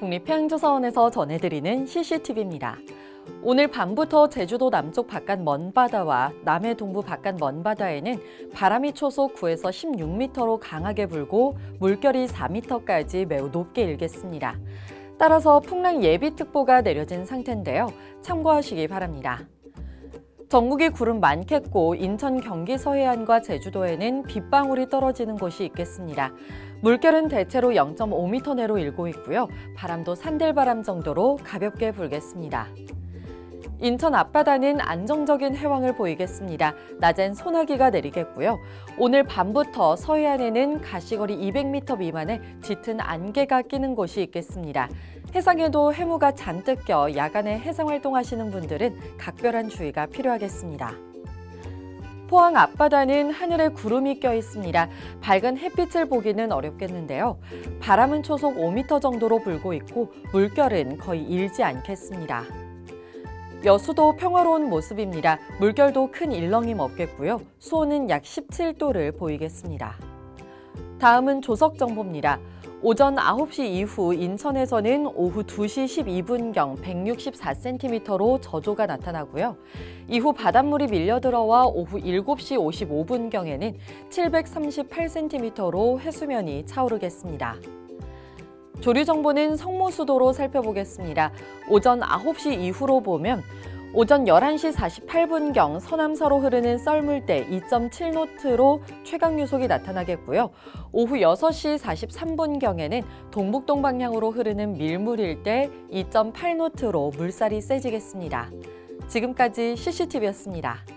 국립해양조사원에서 전해드리는 CCTV입니다. 오늘 밤부터 제주도 남쪽 바깥 먼바다와 남해 동부 바깥 먼바다에는 바람이 초속 9에서 16m로 강하게 불고 물결이 4m까지 매우 높게 일겠습니다. 따라서 풍랑 예비특보가 내려진 상태인데요. 참고하시기 바랍니다. 전국이 구름 많겠고 인천 경기 서해안과 제주도에는 빗방울이 떨어지는 곳이 있겠습니다. 물결은 대체로 0.5m 내로 일고 있고요. 바람도 산들바람 정도로 가볍게 불겠습니다. 인천 앞바다는 안정적인 해왕을 보이겠습니다. 낮엔 소나기가 내리겠고요. 오늘 밤부터 서해안에는 가시거리 200m 미만의 짙은 안개가 끼는 곳이 있겠습니다. 해상에도 해무가 잔뜩 껴 야간에 해상 활동하시는 분들은 각별한 주의가 필요하겠습니다. 포항 앞바다는 하늘에 구름이 껴 있습니다. 밝은 햇빛을 보기는 어렵겠는데요. 바람은 초속 5m 정도로 불고 있고 물결은 거의 일지 않겠습니다. 여수도 평화로운 모습입니다. 물결도 큰 일렁임 없겠고요. 수온은 약 17도를 보이겠습니다. 다음은 조석 정보입니다. 오전 9시 이후 인천에서는 오후 2시 12분경 164cm로 저조가 나타나고요. 이후 바닷물이 밀려들어와 오후 7시 55분경에는 738cm로 해수면이 차오르겠습니다. 조류 정보는 성모수도로 살펴보겠습니다. 오전 9시 이후로 보면 오전 11시 48분경 서남서로 흐르는 썰물대 2.7노트로 최강 유속이 나타나겠고요. 오후 6시 43분경에는 동북동 방향으로 흐르는 밀물일대 2.8노트로 물살이 세지겠습니다. 지금까지 CCTV였습니다.